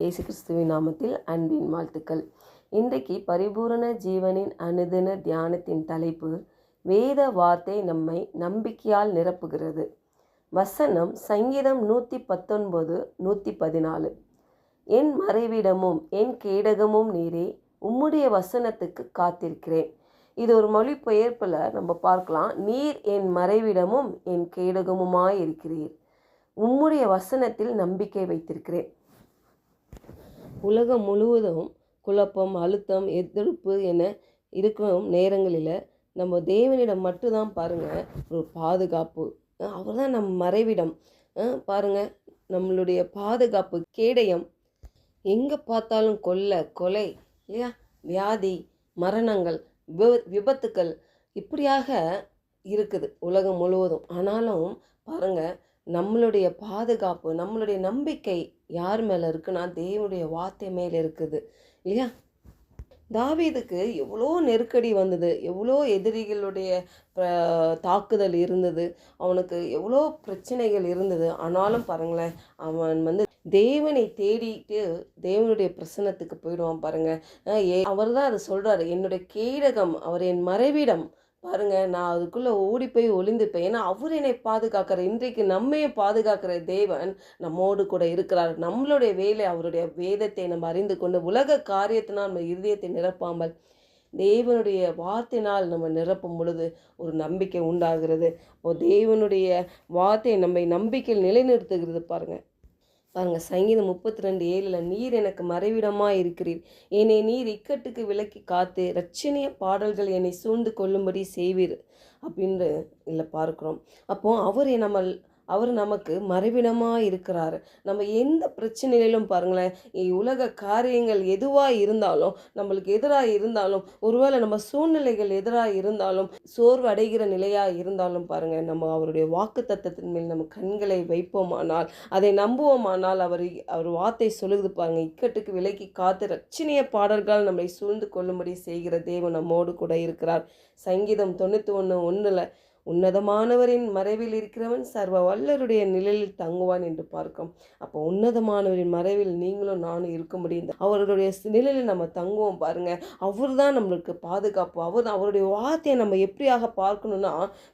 இயேசு கிறிஸ்துவின் நாமத்தில் அன்பின் வாழ்த்துக்கள். இன்றைக்கு பரிபூரண ஜீவனின் அனுதின தியானத்தின் தலைப்பு வேத வார்த்தை நம்மை நம்பிக்கையால் நிரப்புகிறது. வசனம் சங்கீதம் நூற்றி பத்தொன்பது நூற்றி பதினாலு என் மறைவிடமும் என் கேடகமும் நீரே உம்முடைய வசனத்துக்கு காத்திருக்கிறேன். இது ஒரு மொழிபெயர்ப்பில் நம்ம பார்க்கலாம். நீர் என் மறைவிடமும் என் கேடகமுமாய் இருக்கிறீர். உம்முடைய வசனத்தில் நம்பிக்கை வைத்திருக்கிறேன். உலகம் முழுவதும் குழப்பம் அழுத்தம் எதிர்ப்பு என இருக்கும் நேரங்களில் நம்ம தேவனிடம் மட்டும்தான் பாருங்கள் ஒரு பாதுகாப்பு. அவர் தான் நம் மறைவிடம். பாருங்கள் நம்மளுடைய பாதுகாப்பு கேடயம். எங்கே பார்த்தாலும் கொள்ளை கொலை இல்லையா? வியாதி மரணங்கள் விப- விபத்துக்கள் இப்படியாக இருக்குது உலகம் முழுவதும். ஆனாலும் பாருங்கள் நம்மளுடைய பாதுகாப்பு நம்மளுடைய நம்பிக்கை யார் மேலே இருக்குன்னா தேவனுடைய வார்த்தை மேலே இருக்குது. இல்லையா? தாவீதுக்கு எவ்வளோ நெருக்கடி வந்தது. எவ்வளோ எதிரிகளுடைய ப- தாக்குதல் இருந்தது. அவனுக்கு எவ்வளோ பிரச்சனைகள் இருந்தது. ஆனாலும் பாருங்களேன் அவன் வந்து தேவனை தேடிட்டு தேவனுடைய பிரசன்னத்துக்கு போயிடுவான் பாருங்கள் அவர் தான் அதை சொல்கிறாரு என்னுடைய கேடகம் அவர் என் மறைவிடம். பாருங்கள் நான் அதுக்குள்ளே ஓடி போய் ஒளிந்துப்பேன். ஏன்னா அவர் என்னை பாதுகாக்கிற இன்றைக்கு நம்மையே பாதுகாக்கிற தேவன் நம்மோடு கூட இருக்கிறார். நம்மளுடைய வேலை அவருடைய வேதத்தை நம்ம அறிந்து கொண்டு உலக காரியத்தினால் நம்ம இருதயத்தை நிரப்பாமல் தேவனுடைய வார்த்தையினால் நம்ம நிரப்பும் பொழுது ஒரு நம்பிக்கை உண்டாகிறது. அப்போ தேவனுடைய வார்த்தை நம்மை நம்பிக்கையில் நிலைநிறுத்துகிறது பாருங்கள் பாருங்க சங்கீதம் முப்பத்தி ரெண்டு ஏழில் நீர் எனக்கு மறைவிடமாக இருக்கிறீர். என்னை நீர் இக்கட்டுக்கு விலக்கி காத்து ரட்சணிய பாடல்கள் என்னை சூழ்ந்து கொள்ளும்படி செய்வீர். அப்படின்னு இல்லை பார்க்குறோம். அப்போ அவர் நம்ம அவர் நமக்கு மறைவிடமாக இருக்கிறாரு. நம்ம எந்த பிரச்சனையிலும் பாருங்களேன் உலக காரியங்கள் எதுவாக இருந்தாலும் நம்மளுக்கு எதிராக இருந்தாலும் ஒருவேளை நம்ம சூழ்நிலைகள் எதிராக இருந்தாலும் சோர்வு அடைகிற நிலையாக இருந்தாலும் பாருங்கள் நம்ம அவருடைய வாக்கு தத்தத்தின் மேல் நம்ம கண்களை வைப்போமானால் அதை நம்புவோமானால் அவர் அவர் வார்த்தை சொல்லுது பாருங்க இக்கட்டுக்கு விலக்கி காத்து ரட்சணிய பாடல்கள் நம்மை சூழ்ந்து கொள்ளும்படி செய்கிற தேவன் நம்மோடு கூட இருக்கிறார். சங்கீதம் தொண்ணூற்றி ஒன்று ஒன்றில் உன்னதமானவரின் மறைவில் இருக்கிறவன் சர்வ வல்லருடைய நிழலில் தங்குவான் என்று பார்க்கும். அப்போ உன்னதமானவரின் மறைவில் நீங்களும் நானும் இருக்க முடியும். அவருடைய நிழலில் நம்ம தங்குவோம் பாருங்க. அவர் தான் நம்மளுக்கு பாதுகாப்பு. அவர் அவருடைய வார்த்தையை நம்ம எப்படியாக பார்க்கணும்னா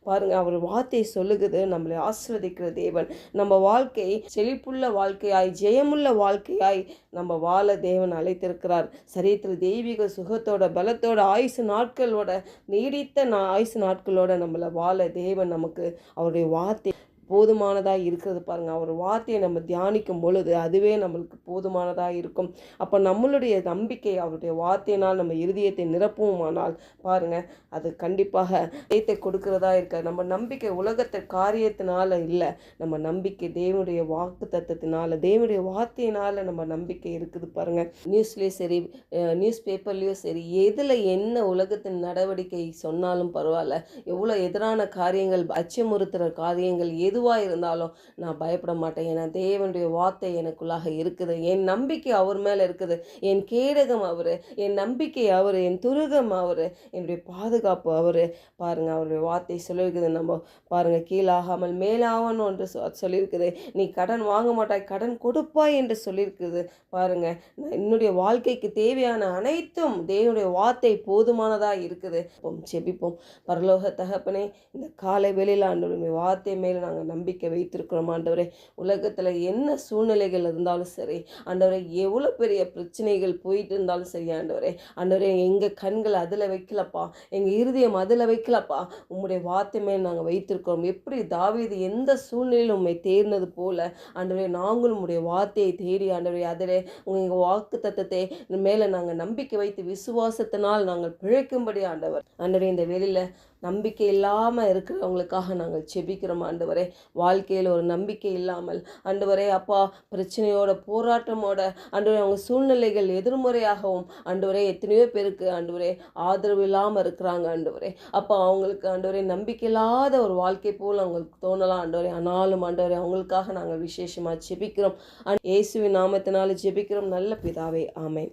பாருங்க அவர் வார்த்தை சொல்லுகிறது நம்மளை ஆசிர்வதிக்கிற தேவன். நம்ம வாழ்க்கை செழிப்புள்ள வாழ்க்கையாய் ஜெயமுள்ள வாழ்க்கையாய் நம்ம வாழ தேவன் அழைத்திருக்கிறார். சரீரத்தில் தெய்வீக சுகத்தோட பலத்தோட ஆயுசு நாட்களோட நீடித்த நான் ஆயுசு நாட்களோட நம்மளை வாழ தேவன் நமக்கு அவருடைய வார்த்தை போதுமானதாக இருக்கிறது பாருங்க. அவர் வார்த்தையை நம்ம தியானிக்கும் பொழுது அதுவே நம்மளுக்கு போதுமானதாக இருக்கும். அப்போ நம்மளுடைய நம்பிக்கை அவருடைய வார்த்தையினால் நம்ம இருதயத்தை நிரப்புவோமானால் பாருங்க அது கண்டிப்பாக ஜெயத்தை கொடுக்கிறதா இருக்க நம்ம நம்பிக்கை உலகத்தை காரியத்தினால இல்லை நம்ம நம்பிக்கை தேவனுடைய வாக்கு தத்துவத்தினால தேவனுடைய வார்த்தையினால நம்ம நம்பிக்கை இருக்குது பாருங்க. நியூஸ்லேயும் சரி நியூஸ் பேப்பர்லேயும் சரி எதில் என்ன உலகத்தின் நடவடிக்கை சொன்னாலும் பரவாயில்ல. எவ்வளோ எதிரான காரியங்கள் அச்சமுறுத்துகிற காரியங்கள் எதுவாக இருந்தாலும் நான் பயப்பட மாட்டேன். ஏன்னா தேவனுடைய வார்த்தை எனக்குள்ளாக இருக்குது. என் நம்பிக்கை அவர் மேலே இருக்குது. என் கேடகம் அவர் என் நம்பிக்கை அவர் என் துருகம் அவர் என்னுடைய பாதுகாப்பு அவர். பாருங்கள் அவருடைய வார்த்தை சொல்லியிருக்குது. நம்ம பாருங்க கீழாகாமல் மேலாகணும் என்று சொ- சொல்லியிருக்குது. நீ கடன் வாங்க மாட்டாய் கடன் கொடுப்பாய் என்று சொல்லியிருக்குது. பாருங்கள் நான் என்னுடைய வாழ்க்கைக்கு தேவையான அனைத்தும் தேவனுடைய வார்த்தை போதுமானதாக இருக்குது. செபிப்போம் பரலோக தகப்பனே இந்த காலை வெளியில் ஆண்டு வார்த்தை மேலே நாங்கள் நம்பிக்கை வைத்திருக்கிறோம் ஆண்டவரே? உலகத்தில் என்ன சூழ்நிலைகள் இருந்தாலும் சரி ஆண்டவரே எவ்வளோ பெரிய பிரச்சனைகள் போயிட்டு இருந்தாலும் சரி ஆண்டவரே. ஆண்டவரே எங்கள் கண்கள் அதில் வைக்கலப்பா. எங்கள் இருதயம் அதில் வைக்கலப்பா. உங்களுடைய வார்த்தை நாங்கள் வைத்திருக்கிறோம். எப்படி தாவீது எந்த சூழ்நிலையிலும் உண்மை தேர்ந்தது போல ஆண்டவரே நாங்களும் உங்களுடைய வார்த்தையை தேடி ஆண்டவரே அதில் உங்கள் வாக்கு தத்தத்தை மேலே நாங்கள் நம்பிக்கை வைத்து விசுவாசத்தினால் நாங்கள் பிழைக்கும்படி ஆண்டவர். ஆண்டவரே இந்த வெளியில் நம்பிக்கை இல்லாமல் இருக்கிறவங்களுக்காக நாங்கள் செபிக்கிறோம் ஆண்டவரே. வாழ்க்கையில் ஒரு நம்பிக்கை இல்லாமல் ஆண்டவரே அப்பா பிரச்சனையோட போராட்டமோட ஆண்டவரே அவங்க சூழ்நிலைகள் எதிர்மறையாகவும் ஆண்டவரே எத்தனையோ பேருக்கு ஆண்டவரே ஆதரவு இல்லாமல் இருக்கிறாங்க ஆண்டவரே. அப்போ அவங்களுக்கு ஆண்டவரே நம்பிக்கை இல்லாத ஒரு வாழ்க்கை போல் அவங்களுக்கு தோணலாம் ஆண்டவரே. ஆனாலும் ஆண்டவரே அவங்களுக்காக நாங்கள் விசேஷமாக ஜெபிக்கிறோம் அண்ட் இயேசுவின் நாமத்தினால ஜெபிக்கிறோம் நல்ல பிதாவே ஆமை